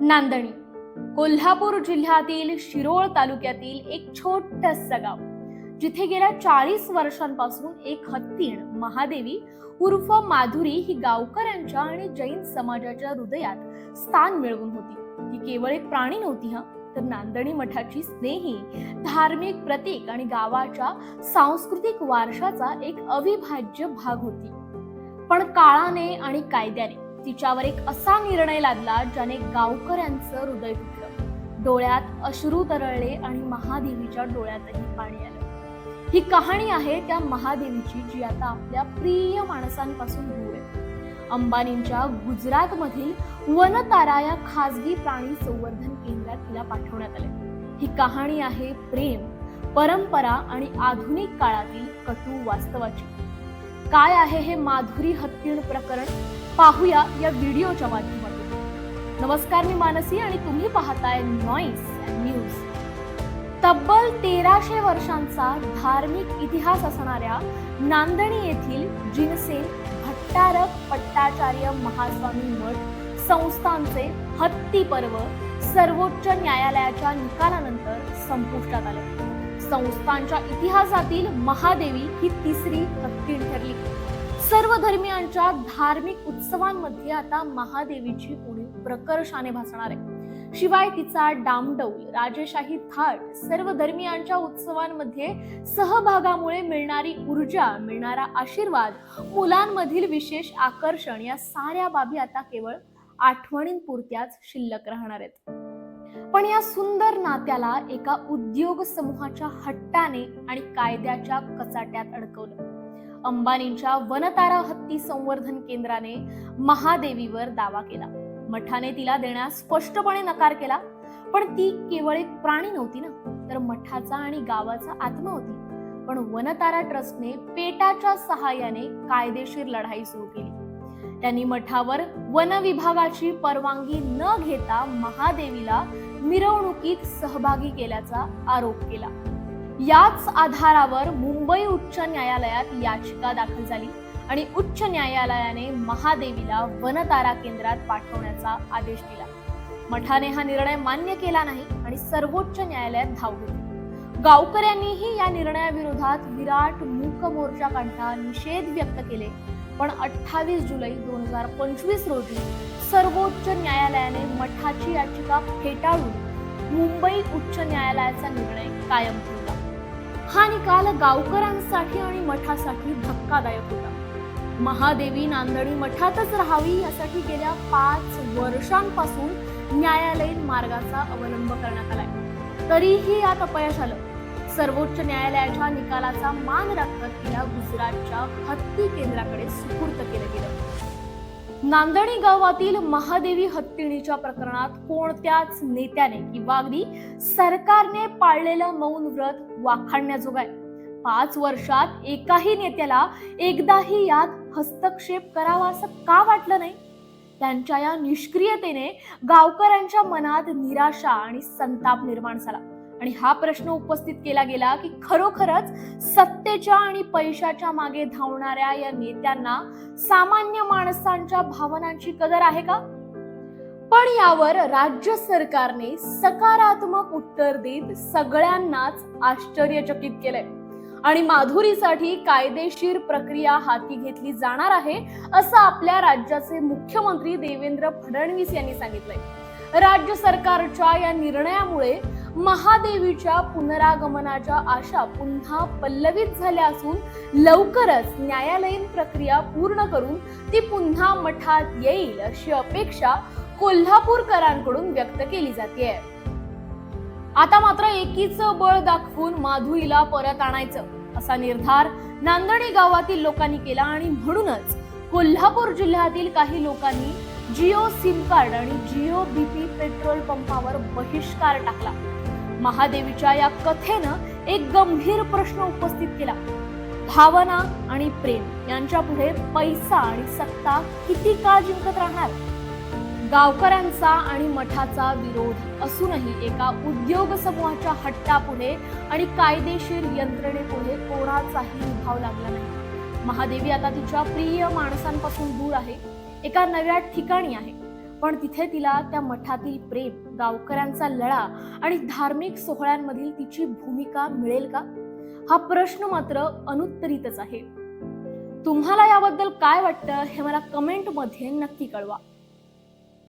नांदणी. कोल्हापूर जिल्ह्यातील शिरोळ तालुक्यातील एक छोटस गाव. जिथे गेल्या चाळीस वर्षांपासून एक हत्तीण महादेवी उर्फ माधुरी ही गावकऱ्यांच्या आणि जैन समाजाच्या हृदयात स्थान मिळवून होती. ती केवळ एक प्राणी नव्हती हा तर नांदणी मठाची स्नेही धार्मिक प्रतीक आणि गावाच्या सांस्कृतिक वारशाचा एक अविभाज्य भाग होती. पण काळाने आणि कायद्याने तिच्यावर एक असा निर्णय लादला ज्याने गावकऱ्यांचं हृदय फुटलं डोळ्यात अश्रू तरळले आणि महादेवीच्या डोळ्यातही पाणी आलं. ही कहाणी आहे त्या महादेवीची जी आता आपल्या प्रिय माणसांपासून दूर आहे. अंबानींच्या गुजरात मधील वनतारा या खासगी प्राणी संवर्धन केंद्रात तिला पाठवण्यात आले. ही कहाणी आहे प्रेम परंपरा आणि आधुनिक काळातील कटू वास्तवाची. काय आहे हे माधुरी हत्तीण प्रकरण? पाहूया या व्हिडिओच्या माध्यमातून. नमस्कार मी मानसी आणि तुम्ही पाहताय नॉईस न्यूज तब्बल तेराशे वर्षांचा धार्मिक इतिहास असणाऱ्या नांदणी येथील जिनसेन भट्टारक पट्टाचार्य महास्वामी मठ संस्थांचे हत्ती पर्व सर्वोच्च न्यायालयाच्या निकालानंतर संपुष्टात आले. संस्थांच्या इतिहासातील महादेवी ही तिसरी हत्तीण ठरली. सर्व धर्मियांच्या धार्मिक उत्सवांमध्ये आता महादेवीची उणीव प्रकर्षाने भासणार आहे. शिवाय तिचा डामडौल राजेशाही थाट सर्व धर्मियांच्या उत्सवांमध्ये सहभागामुळे मिळणारी ऊर्जा मिळणारा आशीर्वाद मुलांमधील विशेष आकर्षण या साऱ्या बाबी आता केवळ आठवणींपुरत्याच शिल्लक राहणार आहेत. पण या सुंदर नात्याला एका उद्योग समूहाच्या हट्टाने आणि कायद्याच्या कचाट्यात अडकवलं. अंबानींच्या वनतारा हत्ती संवर्धन केंद्राने महादेवीवर दावा केला. मठाने तिला देण्यास स्पष्टपणे नकार केला पण ती केवळ एक प्राणी नव्हती ना तर मठाचा आणि गावाचा आत्मा होती. पण वनतारा ट्रस्टने पेटाच्या सहाय्याने कायदेशीर लढाई सुरू केली. त्यांनी मठावर वन विभागाची परवानगी न घेता महादेवीला मिरवणुकीत सहभागी केल्याचा आरोप केला. याच आधारावर मुंबई उच्च न्यायालयात याचिका दाखल झाली आणि उच्च न्यायालयाने महादेवीला वनतारा केंद्रात पाठवण्याचा आदेश दिला. मठाने हा निर्णय मान्य केला नाही आणि सर्वोच्च न्यायालयात धाव घेतली. गावकऱ्यांनीही या निर्णयाविरोधात विराट मूक मोर्चा काढला निषेध व्यक्त केले पण अठ्ठावीस जुलै दोन हजार पंचवीस रोजी सर्वोच्च न्यायालयाने मठाची याचिका फेटाळून मुंबई उच्च न्यायालयाचा निर्णय कायम ठेवला. हा निकाल गावकऱ्यांसाठी आणि मठासाठी धक्कादायक होता. महादेवी नांदणी मठातच राहावी यासाठी गेल्या पाच वर्षांपासून न्यायालयीन मार्गाचा अवलंब करण्यात आलाय. तरीही यात अपयश आलं. सर्वोच्च न्यायालयाच्या निकालाचा मान राखत तिला गुजरातच्या हत्ती केंद्राकडे सुपूर्त केलं गेलं. नांदणी गावातील महादेवी हत्तीणीच्या प्रकरणात कोणत्याच नेत्याने किंवा अगदी सरकारने पाळलेलं मौन व्रत वाखाणण्याजोग आहे. पाच वर्षात एकाही नेत्याला एकदाही यात हस्तक्षेप करावा असं का वाटलं नाही? त्यांच्या या निष्क्रियतेने गावकऱ्यांच्या मनात निराशा आणि संताप निर्माण झाला. आणि हा प्रश्न उपस्थित केला गेला की खरोखरच सत्तेच्या आणि पैशाच्या मागे धावणाऱ्या या नेत्यांना सामान्य माणसांच्या भावनांची कदर आहे का? पण यावर राज्य सरकारने सकारात्मक उत्तर देत सगळ्यांनाच आश्चर्यचकित केलंय. आणि माधुरीसाठी कायदेशीर प्रक्रिया हाती घेतली जाणार आहे असं आपल्या राज्याचे मुख्यमंत्री देवेंद्र फडणवीस यांनी सांगितलंय. राज्य सरकारच्या या निर्णयामुळे महादेवीच्या पुनरागमनाच्या आशा पुन्हा पल्लवित झाल्या असून लवकरच न्यायालयीन प्रक्रिया पूर्ण करून ती पुन्हा मठात येईल अशी अपेक्षा कोल्हापूरकरांकडून व्यक्त केली जाते. आता मात्र एकीच बळ दाखवून माधुईला परत आणायचं असा निर्धार नांदणी गावातील लोकांनी केला आणि म्हणूनच कोल्हापूर जिल्ह्यातील काही लोकांनी जिओ सिम कार्ड आणि जिओ बीपी पेट्रोल पंपावर बहिष्कार टाकला. महादेवीच्या या कथेनं एक गंभीर प्रश्न उपस्थित केला. भावना आणि प्रेम यांच्या पुढे पैसा आणि सत्ता किती काळ जिंकत राहणार? गावकऱ्यांचा आणि मठाचा विरोध असूनही एका उद्योग समूहाच्या हट्टापुढे आणि कायदेशीर यंत्रणेपुढे कोणाचाही भाव लागला नाही. महादेवी आता तिच्या प्रिय माणसांपासून दूर आहे. एका नव्या ठिकाणी आहे. पण तिथे तिला त्या मठातील प्रेम गावकऱ्यांचा लळा आणि धार्मिक सोहळ्यांमधील तिची भूमिका मिळेल का? हा प्रश्न मात्र अनुत्तरितच आहे. तुम्हाला याबद्दल काय वाटतं हे मला कमेंटमध्ये नक्की कळवा.